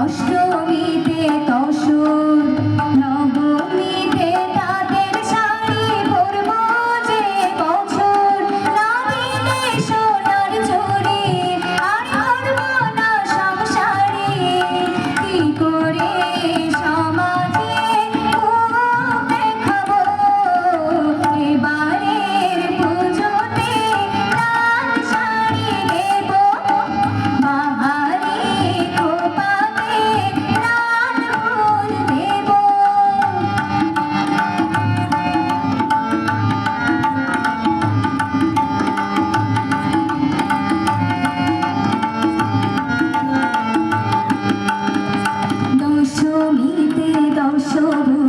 Ashta love you.